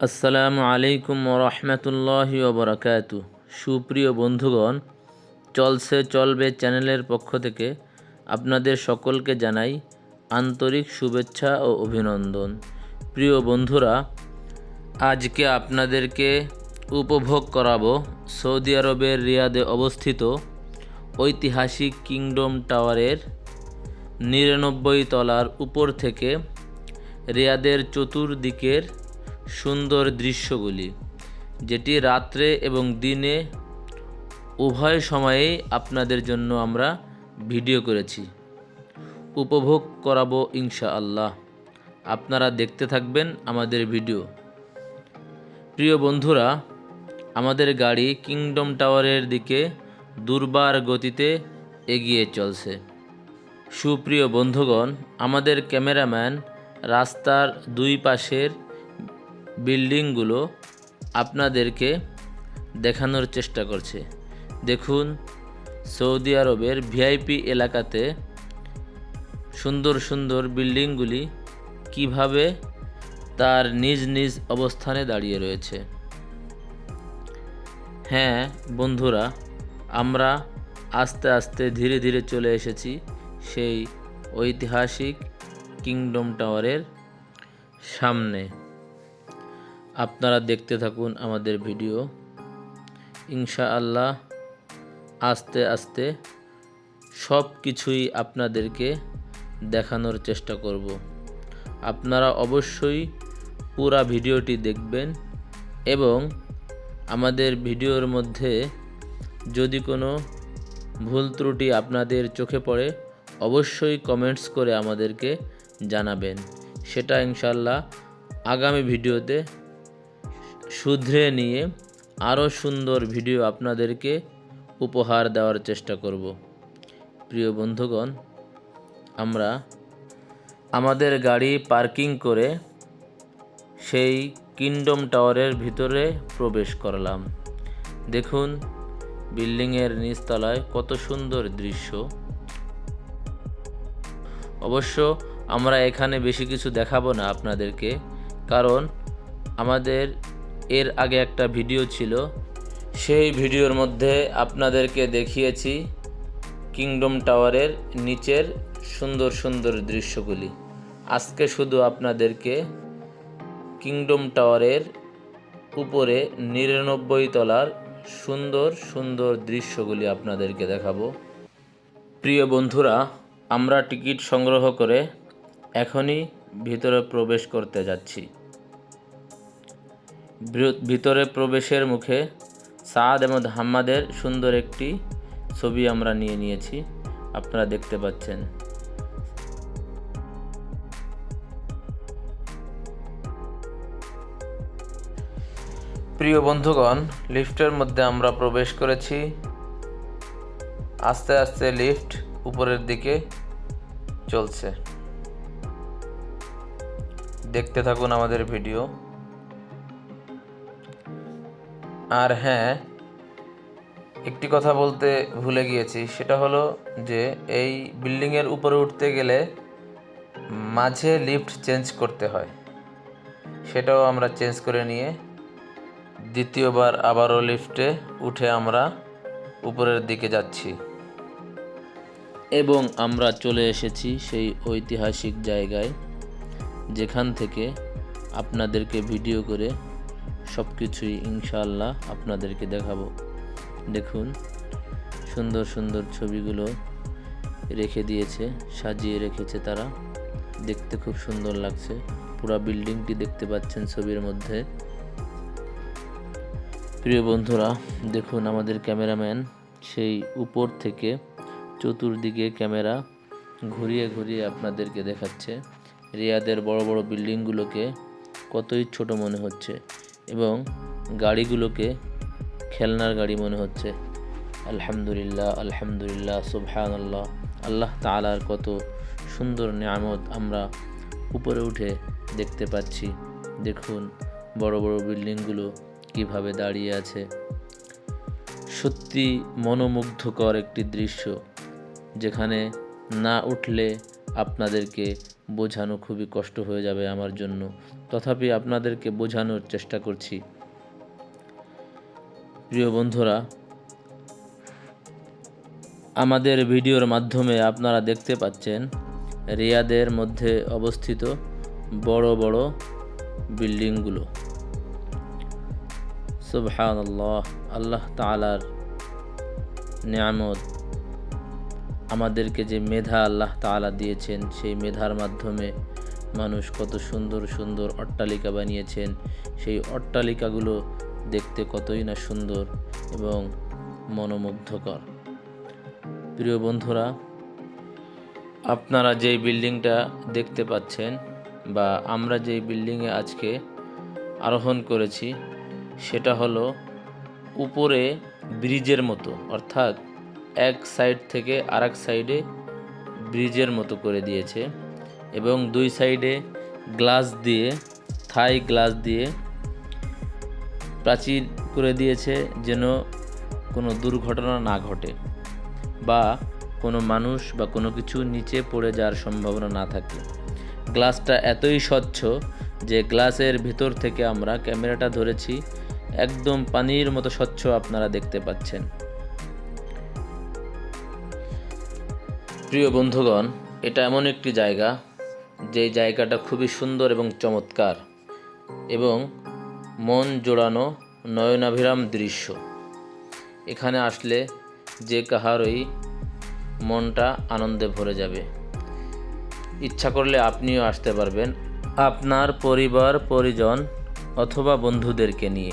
আসসালামু আলাইকুম রহমতুল্লাহি ওবরাকাত সুপ্রিয় বন্ধুগণ, চলছে, চলবে চ্যানেলের পক্ষ থেকে আপনাদের সকলকে জানাই আন্তরিক শুভেচ্ছা ও অভিনন্দন। প্রিয় বন্ধুরা, আজকে আপনাদেরকে উপভোগ করাবো সৌদি আরবের রিয়াদে অবস্থিত ঐতিহাসিক কিংডম টাওয়ারের নিরানব্বই তলার উপর থেকে রিয়াদের চতুর্দিকের সুন্দর দৃশ্যগুলি, যেটি রাত্রে এবং দিনে উভয় সময়েই আপনাদের জন্য আমরা ভিডিও করেছি। উপভোগ করাবো ইনশা আল্লাহ আপনারা দেখতে থাকবেন আমাদের ভিডিও। প্রিয় বন্ধুরা, আমাদের গাড়ি কিংডম টাওয়ারের দিকে দুর্বার গতিতে এগিয়ে চলছে। সুপ্রিয় বন্ধুগণ, আমাদের ক্যামেরাম্যান রাস্তার দুই পাশের বিল্ডিংগুলো আপনাদেরকে দেখানোর চেষ্টা করছে। দেখুন, সৌদি আরবের ভিআইপি এলাকাতে সুন্দর সুন্দর বিল্ডিংগুলি কীভাবে তার নিজ নিজ অবস্থানে দাঁড়িয়ে রয়েছে। হ্যাঁ বন্ধুরা, আমরা আস্তে আস্তে ধীরে ধীরে চলে এসেছি সেই ঐতিহাসিক কিংডম টাওয়ারের সামনে। আপনারা দেখতে থাকুন আমাদের ভিডিও। ইনশা আল্লাহ আস্তে আস্তে সব কিছুই আপনাদেরকে দেখানোর চেষ্টা করব। আপনারা অবশ্যই পুরা ভিডিওটি দেখবেন এবং আমাদের ভিডিওর মধ্যে যদি কোনো ভুল ত্রুটি আপনাদের চোখে পড়ে, অবশ্যই কমেন্টস করে আমাদেরকে জানাবেন। সেটা ইনশাল্লাহ আগামী ভিডিওতে শুধরে নিয়ে আরও সুন্দর ভিডিও আপনাদেরকে উপহার দেওয়ার চেষ্টা করব। প্রিয় বন্ধুগণ, আমরা আমাদের গাড়ি পার্কিং করে সেই কিংডম টাওয়ারের ভিতরে প্রবেশ করলাম। দেখুন, বিল্ডিংয়ের নিচতলায় কত সুন্দর দৃশ্য। অবশ্য আমরা এখানে বেশি কিছু দেখাবো না আপনাদেরকে, কারণ আমাদের এর আগে একটা ভিডিও ছিল। সেই ভিডিওর মধ্যে আপনাদেরকে দেখিয়েছি কিংডম টাওয়ারের নিচের সুন্দর সুন্দর দৃশ্যগুলি। আজকে শুধু আপনাদেরকে কিংডম টাওয়ারের উপরে নিরানব্বই তলার সুন্দর সুন্দর দৃশ্যগুলি আপনাদেরকে দেখাবো। প্রিয় বন্ধুরা, আমরা টিকিট সংগ্রহ করে এখনই ভিতরে প্রবেশ করতে যাচ্ছি। ভিতরে প্রবেশের মুখে সাদ আহমদ হাম্মাদের সুন্দর একটি ছবি আমরা নিয়ে নিয়েছি। আপনারা দেখতে পাচ্ছেন। প্রিয় বন্ধুগণ, লিফটের মধ্যে আমরা প্রবেশ করেছি। আস্তে আস্তে লিফট উপরের দিকে চলছে। দেখতে থাকুন আমাদের ভিডিও। আর হ্যাঁ একটি কথা বলতে ভুলে গিয়েছি, সেটা হলো যে এই বিল্ডিংয়ের উপরে উঠতে গেলে মাঝে লিফট চেঞ্জ করতে হয়। সেটাও আমরা চেঞ্জ করে নিয়ে দ্বিতীয়বার আবারও লিফটে উঠে আমরা উপরের দিকে যাচ্ছি। এবং আমরা চলে এসেছি সেই ঐতিহাসিক জায়গায়, যেখান থেকে আপনাদেরকে ভিডিও করে সব কিছুই ইনশাআল্লাহ আপনাদেরকে দেখাবো। দেখুন, সুন্দর সুন্দর ছবিগুলো রেখে দিয়েছে, সাজিয়ে রেখেছে তারা। দেখতে খুব সুন্দর লাগছে। পুরা বিল্ডিংটি দেখতে পাচ্ছেন ছবির মধ্যে। প্রিয় বন্ধুরা, দেখুন আমাদের ক্যামেরাম্যান, সেই উপর থেকে চতুর্দিকে ক্যামেরা ঘুরিয়ে ঘুরিয়ে আপনাদেরকে দেখাচ্ছে। রিয়াদের বড় বড় বিল্ডিংগুলোকে কতই ছোট মনে হচ্ছে। এবং গাড়িগুলোকে খেলনার গাড়ি মনে হচ্ছে। আলহামদুলিল্লাহ আলহামদুলিল্লাহ সুবহান আল্লাহ আল্লাহ তালার কত সুন্দর নিয়ামত আমরা উপরে উঠে দেখতে পাচ্ছি। দেখুন বড় বড় বিল্ডিংগুলো কীভাবে দাঁড়িয়ে আছে। সত্যি মনোমুগ্ধকর একটি দৃশ্য, যেখানে না উঠলে আপনাদেরকে বোঝানো খুবই কষ্ট হয়ে যাবে আমার জন্য। তথাপি আপনাদেরকে বোঝানোর চেষ্টা করছি। প্রিয় বন্ধুরা, আমাদের ভিডিওর মাধ্যমে আপনারা দেখতে পাচ্ছেন রিয়াদের মধ্যে অবস্থিত বড় বড় বিল্ডিংগুলো। সুবহান আল্লাহ আল্লাহ তালার নিয়ামত আমাদেরকে যে মেধা আল্লাহ তালা দিয়েছেন, সেই মেধার মাধ্যমে মানুষ কত সুন্দর সুন্দর অট্টালিকা বানিয়েছেন। সেই অট্টালিকাগুলো দেখতে কতই না সুন্দর এবং মনোমুগ্ধকর। প্রিয় বন্ধুরা, আপনারা যেই বিল্ডিংটা দেখতে পাচ্ছেন বা আমরা যেই বিল্ডিংয়ে আজকে আরোহণ করেছি, সেটা হলো উপরে ব্রিজের মতো, অর্থাৎ এক সাইড থেকে আরেক সাইডে ব্রিজের মতো করে দিয়েছে এবং দুই সাইডে গ্লাস দিয়ে, থাই গ্লাস দিয়ে প্রাচীর করে দিয়েছে যেন কোনো দুর্ঘটনা না ঘটে বা কোনো মানুষ বা কোনো কিছু নিচে পড়ে যাওয়ার সম্ভাবনা না থাকে। গ্লাসটা এতই স্বচ্ছ যে গ্লাসের ভিতর থেকে আমরা ক্যামেরাটা ধরেছি, একদম পানির মতো স্বচ্ছ আপনারা দেখতে পাচ্ছেন। প্রিয় বন্ধুগণ, এটা এমন একটি জায়গা, যে জায়গাটা খুবই সুন্দর এবং চমৎকার এবং মন জোড়ানো নয়নাভিরাম দৃশ্য। এখানে আসলে যে কাহারই মনটা আনন্দে ভরে যাবে। ইচ্ছা করলে আপনিও আসতে পারবেন আপনার পরিবার, পরিজন অথবা বন্ধুদেরকে নিয়ে।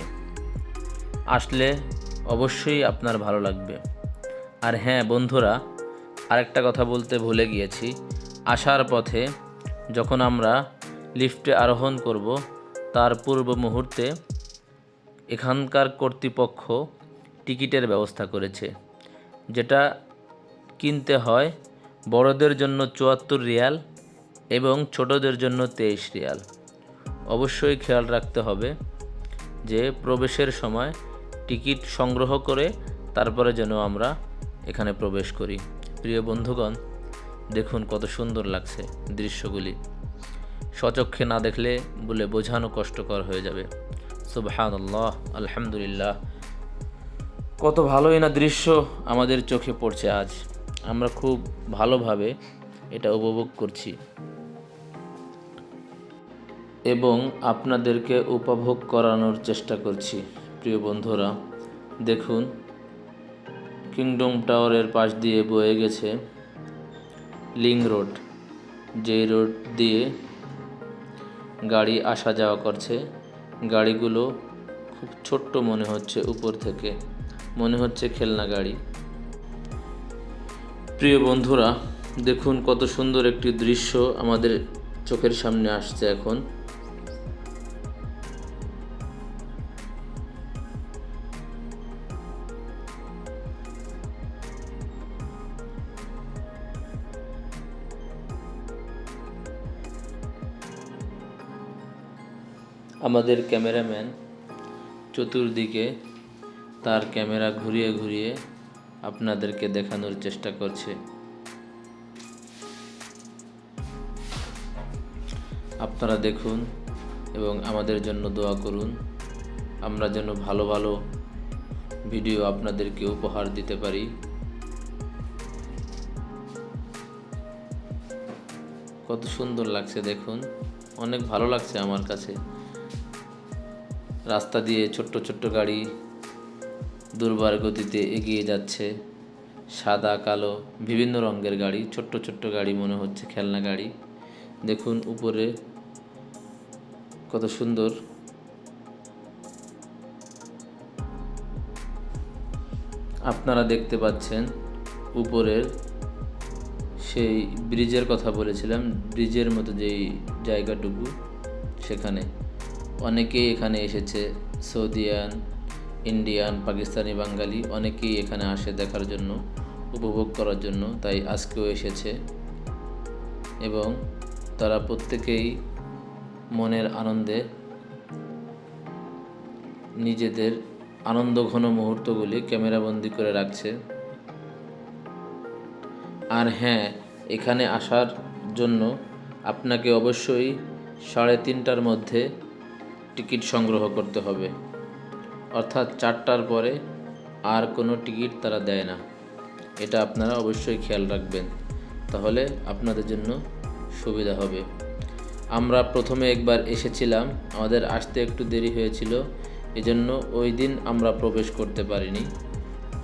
আসলে অবশ্যই আপনার ভালো লাগবে। আর হ্যাঁ বন্ধুরা আরেকটা কথা বলতে ভুলে গিয়েছি। আসার পথে যখন আমরা লিফটে আরোহণ করব, তার পূর্ব মুহূর্তে এখানকার কর্তৃপক্ষ টিকিটের ব্যবস্থা করেছে, যেটা কিনতে হয় বড়দের জন্য চুয়াত্তর রিয়াল এবং ছোটদের জন্য তেইশ রিয়াল। অবশ্যই খেয়াল রাখতে হবে যে প্রবেশের সময় টিকিট সংগ্রহ করে তারপরে যেন আমরা এখানে প্রবেশ করি। প্রিয় বন্ধুগণ, দেখুন কত সুন্দর লাগছে দৃশ্যগুলি। সচক্ষে না দেখলে বলে বোঝানো কষ্টকর হয়ে যাবে। সুবহান আল্লাহ আলহামদুলিল্লাহ। কত ভালোই না দৃশ্য আমাদের চোখে পড়ছে আজ। আমরা খুব ভালোভাবে এটা উপভোগ করছি। এবং আপনাদেরকে উপভোগ করানোর চেষ্টা করছি। প্রিয় বন্ধুরা, দেখুন কিংডম টাওয়ারের পাশ দিয়ে বয়ে গেছে লিং রোড। যেই রোড দিয়ে গাড়ি আসা যাওয়া করছে, গাড়িগুলো খুব ছোট্ট মনে হচ্ছে উপর থেকে। মনে হচ্ছে খেলনা গাড়ি। প্রিয় বন্ধুরা, দেখুন কত সুন্দর একটি দৃশ্য আমাদের চোখের সামনে আসছে এখন। আমাদের ক্যামেরাম্যান চতুর্দিকে তার ক্যামেরা ঘুরিয়ে ঘুরিয়ে আপনাদেরকে দেখানোর চেষ্টা করছে। আপনারা দেখুন এবং আমাদের জন্য দোয়া করুন। আমরা যেন ভালো ভালো ভিডিও আপনাদেরকে উপহার দিতে পারি। কত সুন্দর লাগছে দেখুন। অনেক ভালো লাগছে আমার কাছে। রাস্তা দিয়ে ছোট্ট ছোট্ট গাড়ি দুর্বার গতিতে এগিয়ে যাচ্ছে। সাদা, কালো, বিভিন্ন রঙের গাড়ি, ছোট্ট ছোট্ট গাড়ি মনে হচ্ছে, খেলনা গাড়ি। দেখুন উপরে কত সুন্দর। আপনারা দেখতে পাচ্ছেন উপরের সেই ব্রিজের কথা বলেছিলাম, ব্রিজের মতো যেই জায়গাটুকু সেখানে। অনেকেই এখানে এসেছে সৌদিয়ান ইন্ডিয়ান, পাকিস্তানি, বাঙালি, অনেকেই এখানে আসে দেখার জন্য, উপভোগ করার জন্য, তাই আজকেও এসেছে। এবং তারা প্রত্যেকেই মনের আনন্দে নিজেদের আনন্দ ঘন মুহূর্তগুলি ক্যামেরাবন্দি করে রাখছে। আর হ্যাঁ এখানে আসার জন্য আপনাকে অবশ্যই সাড়ে তিনটার মধ্যে টিকিট সংগ্রহ করতে হবে। অর্থাৎ চারটার পরে আর কোনো টিকিট তারা দেয় না। এটা আপনারা অবশ্যই খেয়াল রাখবেন। তাহলে আপনাদের জন্য সুবিধা হবে। আমরা প্রথমে একবার এসেছিলাম। আমাদের আসতে একটু দেরি হয়েছিল। এজন্য ওই দিন আমরা প্রবেশ করতে পারিনি।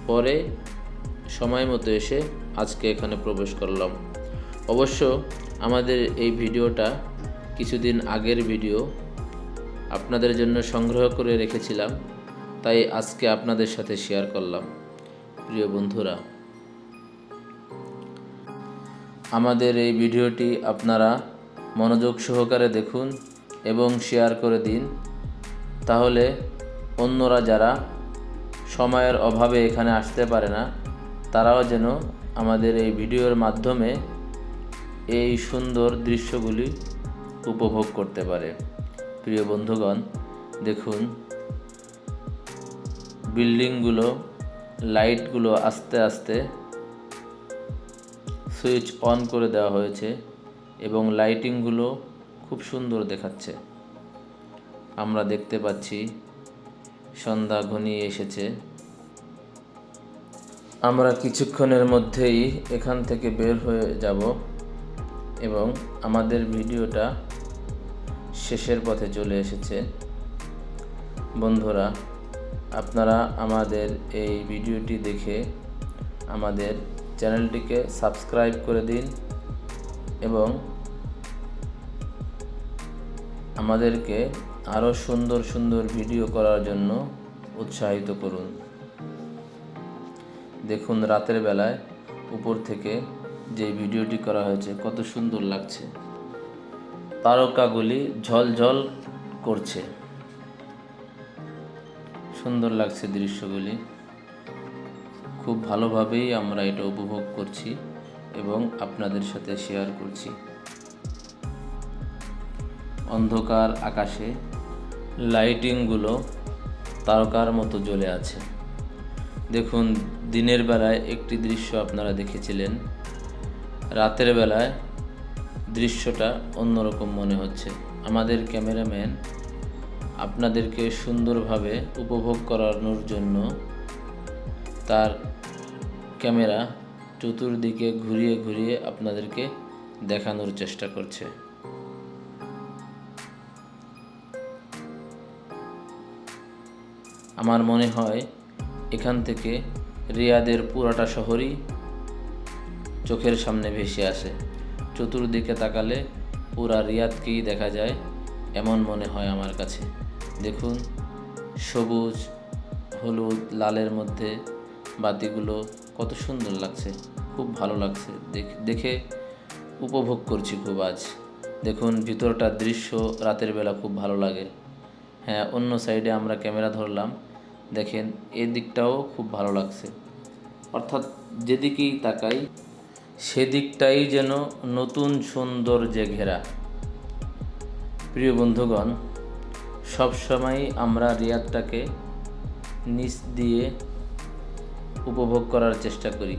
পরে সময় মতো এসে আজকে এখানে প্রবেশ করলাম। অবশ্য আমাদের এই ভিডিওটা কিছুদিন আগের ভিডিও। আপনাদের জন্য সংগ্রহ করে রেখেছিলাম, তাই আজকে আপনাদের সাথে শেয়ার করলাম। প্রিয় বন্ধুরা, আমাদের এই ভিডিওটি আপনারা মনোযোগ সহকারে দেখুন এবং শেয়ার করে দিন, তাহলে অন্যরা যারা সময়ের অভাবে এখানে আসতে পারে না, তারাও যেন আমাদের এই ভিডিওর মাধ্যমে এই সুন্দর দৃশ্যগুলি উপভোগ করতে পারে। প্রিয় বন্ধুগণ, দেখুন, বিল্ডিংগুলো, লাইটগুলো আস্তে আস্তে সুইচ অন করে দেওয়া হয়েছে এবং লাইটিংগুলো খুব সুন্দর দেখাচ্ছে। আমরা দেখতে পাচ্ছি, সন্ধ্যা ঘনিয়ে এসেছে। আমরা কিছুক্ষণের মধ্যেই এখান থেকে বের হয়ে যাব এবং আমাদের ভিডিওটা শেষের পথে চলে এসেছে। বন্ধুরা, আপনারা আমাদের এই ভিডিওটি দেখে আমাদের চ্যানেলটিকে সাবস্ক্রাইব করে দিন এবং আমাদেরকে আরও সুন্দর সুন্দর ভিডিও করার জন্য উৎসাহিত করুন। দেখুন রাতের বেলায় উপর থেকে যে ভিডিওটি করা হয়েছে, কত সুন্দর লাগছে। তারকাগুলি ঝলঝল করছে। সুন্দর লাগছে দৃশ্যগুলি। খুব ভালোভাবেই আমরা এটা উপভোগ করছি এবং আপনাদের সাথে শেয়ার করছি। অন্ধকার আকাশে লাইটিংগুলো তারকার মতো জ্বলে আছে। দেখুন, দিনের বেলায় একটি দৃশ্য আপনারা দেখেছিলেন। রাতের বেলায় দৃশ্যটা অন্যরকম মনে হচ্ছে। আমাদের ক্যামেরাম্যান আপনাদেরকে সুন্দরভাবে উপভোগ করানোর জন্য তার ক্যামেরা চতুর্দিকে ঘুরিয়ে ঘুরিয়ে আপনাদেরকে দেখানোর চেষ্টা করছে। আমার মনে হয় এখান থেকে রিয়াদের পুরাটা শহরই চোখের সামনে ভেসে আসে। চতুর্দিকে তাকালে পুরা রিয়াদকেই দেখা যায়, এমন মনে হয় আমার কাছে। দেখুন, সবুজ, হলুদ, লালের মধ্যে বাতিগুলো কত সুন্দর লাগছে, খুব ভালো লাগছে। দেখ- উপভোগ করছি খুব আজ। দেখুন, ভিতরটার দৃশ্য রাতের বেলা খুব ভালো লাগে। হ্যাঁ অন্য সাইডে আমরা ক্যামেরা ধরলাম, দেখেন এই দিকটাও খুব ভালো লাগছে। অর্থাৎ যেদিকেই তাকাই সেদিকটাই যেন নতুন সৌন্দর্যে ঘেরা। প্রিয় বন্ধুগণ, সবসময় আমরা রিয়াদটাকে নিচ দিয়ে উপভোগ করার চেষ্টা করি।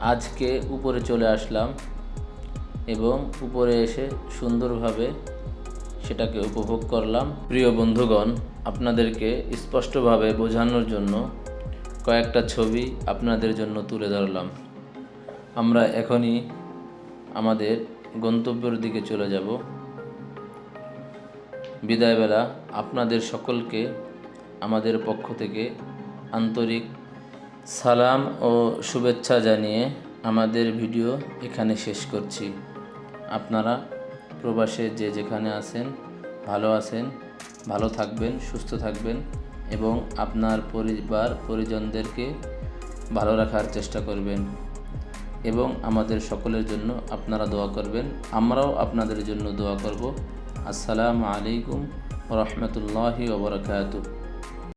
আজকে উপরে চলে আসলাম এবং উপরে এসে সুন্দরভাবে সেটাকে উপভোগ করলাম। প্রিয় বন্ধুগণ, আপনাদেরকে স্পষ্টভাবে বোঝানোর জন্য কয়েকটা ছবি আপনাদের জন্য তুলে ধরলাম। আমরা এখনই আমাদের গন্তব্যের দিকে চলে যাব। বিদায়বেলা আপনাদের সকলকে আমাদের পক্ষ থেকে আন্তরিক সালাম ও শুভেচ্ছা জানিয়ে আমাদের ভিডিও এখানে শেষ করছি। আপনারা প্রবাসে যে যেখানে আছেন, ভালো আছেন, ভালো থাকবেন, সুস্থ থাকবেন এবং আপনার পরিবার, পরিজনদেরকে ভালো রাখার চেষ্টা করবেন। এবং আমাদের সকলের জন্য আপনারা দোয়া করবেন। আমরাও আপনাদের জন্য দোয়া করব। আসসালামু আলাইকুম রহমতুল্লাহি ওবরাকাতুহ